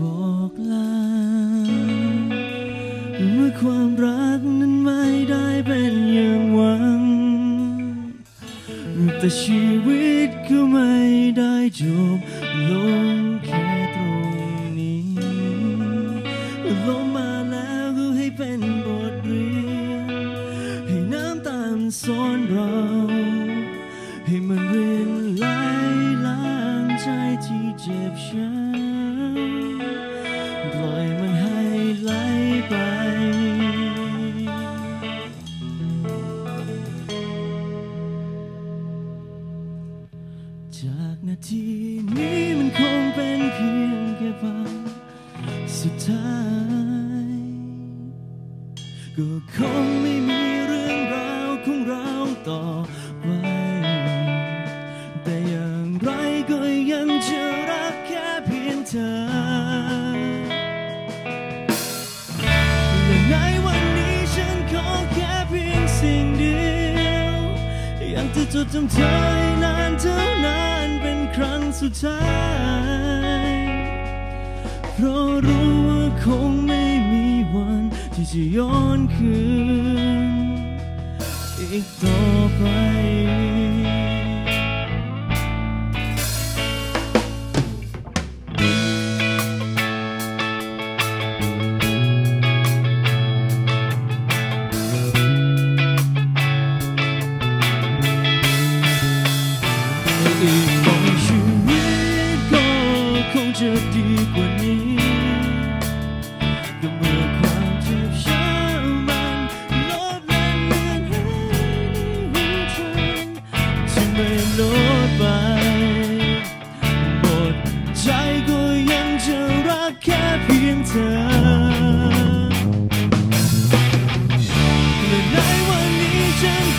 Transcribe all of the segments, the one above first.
บอกลาเมื่อความรักนั้นไม่ได้เป็นอย่างหวัง แต่ชีวิตก็ไม่ได้จบลงแค่ตรงนี้ลมมาแล้วก็ให้เป็นบทเรียน ให้น้ำตาลสอนเรา ให้มันเรียนไหลล้างใจที่เจ็บช้ำ จากนาทีนี้มันคงเป็นเพียงแค่ภาพสุดท้าย ก็คงไม่มีเรื่องราวของเราต่อไป แต่อย่างไรก็ยังจะรักแค่เพียงเธอ และในวันนี้ฉันขอแค่เพียงสิ่งเดียว อยากจะจดจำเธอ เท่านั้นเป็นครั้งสุดท้าย เพราะรู้ว่าคงไม่มีวันที่จะย้อนคืน อีกต่อไป ก็เมื่อความเจ็บช้ำมันลดลงเหมือนหายในหัวใจที่ไม่ลดไปหมดใจก็ยังจะรักแค่เพียงเธอ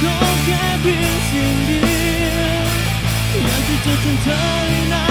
ขอแค่เพียงสิ่งเดียวอยากจะเจอเธอใน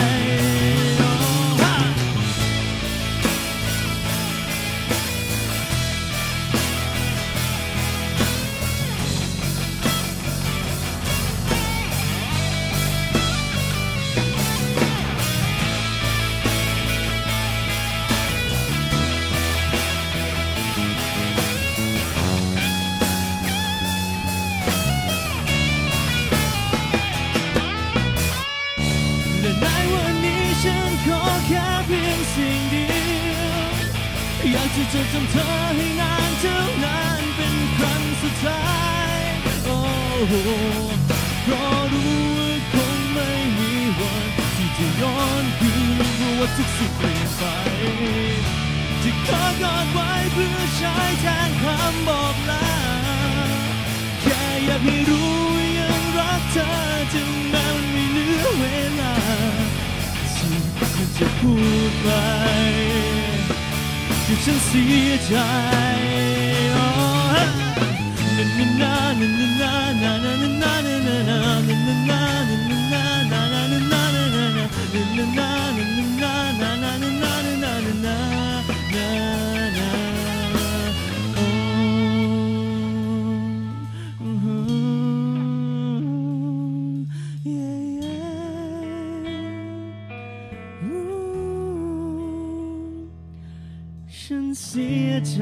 สิ่งเดียวอยากจะจดจำเธอให้นานเท่านานเป็นครั้งสุดท้ายเพราะรู้ว่าคงไม่มีวันที่จะย้อนคืนรู้ว่าทุกสิ่งเปลี่ยนที่ขอกอดไว้เพื่อใช้แทนคำบอกลาแค่อยากให้รู้ยังรักเธอถึ จะพูดไปคือฉันเสียใจ เสียใจ